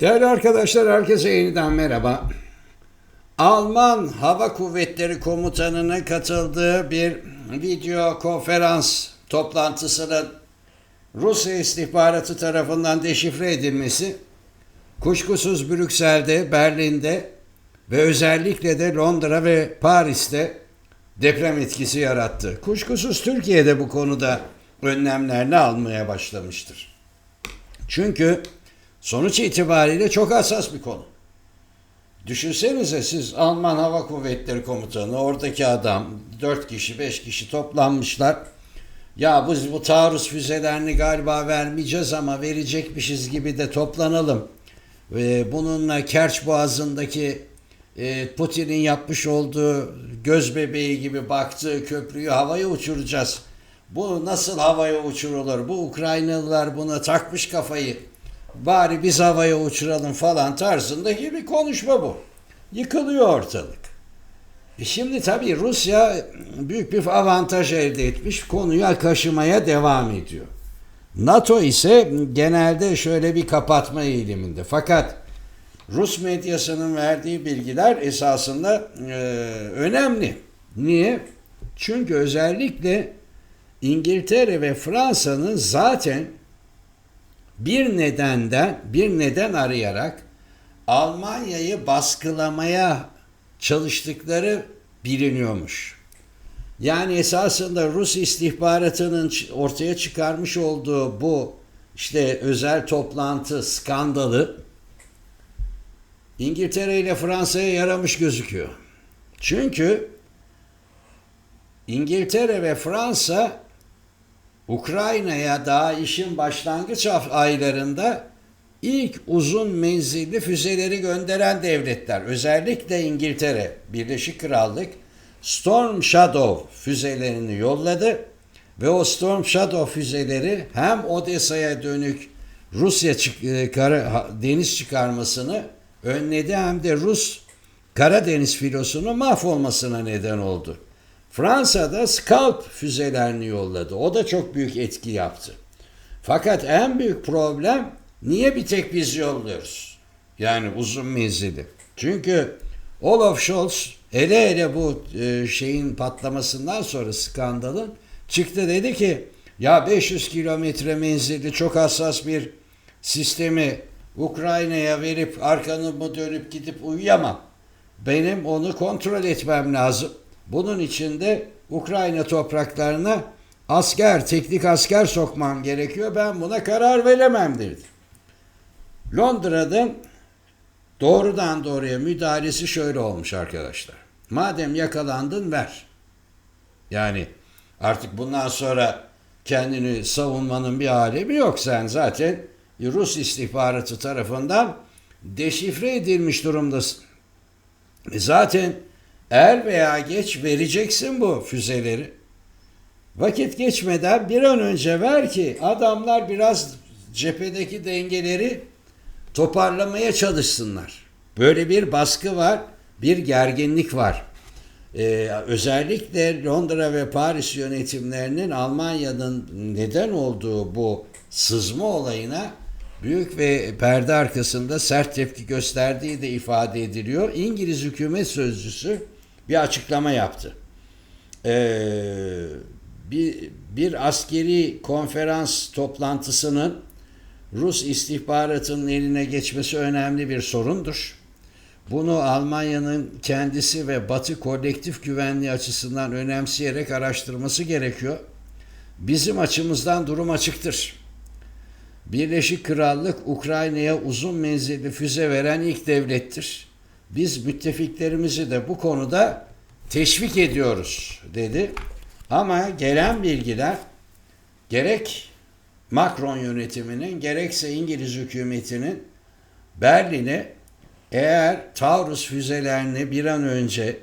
Değerli arkadaşlar herkese yeniden merhaba. Alman Hava Kuvvetleri Komutanı'nın katıldığı bir video konferans toplantısının Rusya istihbaratı tarafından deşifre edilmesi kuşkusuz Brüksel'de, Berlin'de ve özellikle de Londra ve Paris'te deprem etkisi yarattı. Kuşkusuz Türkiye'de bu konuda önlemlerini almaya başlamıştır. Çünkü sonuç itibariyle çok hassas bir konu. Düşünsenize siz Alman Hava Kuvvetleri Komutanı, oradaki adam, 4 kişi, 5 kişi toplanmışlar. Ya biz bu taarruz füzelerini galiba vermeyeceğiz ama verecekmişiz gibi de toplanalım. Ve bununla Kerç Boğazı'ndaki e, Putin'in yapmış olduğu göz bebeği gibi baktığı köprüyü havaya uçuracağız. Bu nasıl havaya uçurulur? Bu Ukraynalılar buna takmış kafayı. Bari biz havaya uçuralım falan tarzındaki bir konuşma bu. Yıkılıyor ortalık. E şimdi tabii Rusya büyük bir avantaj elde etmiş. Konuyu kaşımaya devam ediyor. NATO ise genelde şöyle bir kapatma eğiliminde. Fakat Rus medyasının verdiği bilgiler esasında e, önemli. Niye? Çünkü özellikle İngiltere ve Fransa'nın zaten bir nedenden bir neden arayarak Almanya'yı baskılamaya çalıştıkları biliniyormuş. Yani esasında Rus istihbaratının ortaya çıkarmış olduğu bu işte özel toplantı skandalı İngiltere ile Fransa'ya yaramış gözüküyor. Çünkü İngiltere ve Fransa Ukrayna'ya daha işin başlangıç aylarında ilk uzun menzilli füzeleri gönderen devletler. Özellikle İngiltere, Birleşik Krallık Storm Shadow füzelerini yolladı ve o Storm Shadow füzeleri hem Odessa'ya dönük Rusya e, kara, deniz çıkarmasını önledi hem de Rus Karadeniz filosunun mahvolmasına neden oldu. Fransa'da Scalp füzelerini yolladı. O da çok büyük etki yaptı. Fakat en büyük problem niye bir tek biz yolluyoruz? Yani uzun menzili. Çünkü Olaf Scholz hele hele bu e, şeyin patlamasından sonra skandalın çıktı dedi ki ya 500 kilometre menzilli çok hassas bir sistemi Ukrayna'ya verip arkanı dönüp gidip uyuyamam. Benim onu kontrol etmem lazım. Bunun için de Ukrayna topraklarına asker, teknik asker sokmam gerekiyor. Ben buna karar veremem dedi. Londra'da doğrudan doğruya müdahalesi şöyle olmuş arkadaşlar. Madem yakalandın ver. Yani artık bundan sonra kendini savunmanın bir alemi yok. Sen zaten Rus istihbaratı tarafından deşifre edilmiş durumdasın. E zaten er veya geç vereceksin bu füzeleri. Vakit geçmeden bir an önce ver ki adamlar biraz cephedeki dengeleri toparlamaya çalışsınlar. Böyle bir baskı var, bir gerginlik var. Ee, özellikle Londra ve Paris yönetimlerinin Almanya'nın neden olduğu bu sızma olayına büyük ve perde arkasında sert tepki gösterdiği de ifade ediliyor. İngiliz hükümet sözcüsü bir açıklama yaptı. Ee, bir, bir askeri konferans toplantısının Rus istihbaratının eline geçmesi önemli bir sorundur. Bunu Almanya'nın kendisi ve Batı kolektif güvenliği açısından önemseyerek araştırması gerekiyor. Bizim açımızdan durum açıktır. Birleşik Krallık Ukrayna'ya uzun menzilli füze veren ilk devlettir. Biz müttefiklerimizi de bu konuda teşvik ediyoruz dedi. Ama gelen bilgiler gerek Macron yönetiminin gerekse İngiliz hükümetinin Berlin'e eğer Taurus füzelerini bir an önce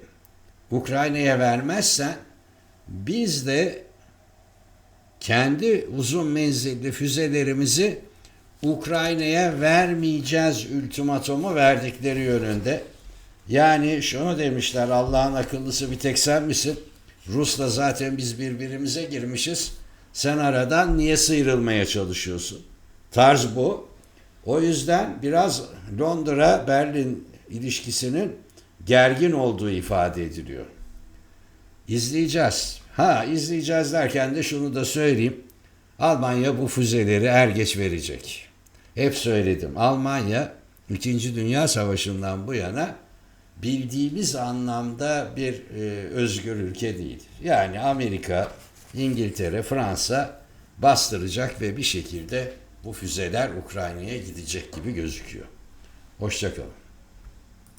Ukrayna'ya vermezsen biz de kendi uzun menzilli füzelerimizi Ukrayna'ya vermeyeceğiz ultimatomu verdikleri yönünde. Yani şunu demişler Allah'ın akıllısı bir tek sen misin? Rus'la zaten biz birbirimize girmişiz. Sen aradan niye sıyrılmaya çalışıyorsun? Tarz bu. O yüzden biraz Londra-Berlin ilişkisinin gergin olduğu ifade ediliyor. İzleyeceğiz. Ha izleyeceğiz derken de şunu da söyleyeyim. Almanya bu füzeleri er geç verecek. Hep söyledim. Almanya 2. Dünya Savaşı'ndan bu yana bildiğimiz anlamda bir e, özgür ülke değil. Yani Amerika, İngiltere, Fransa bastıracak ve bir şekilde bu füzeler Ukrayna'ya gidecek gibi gözüküyor. Hoşçakalın.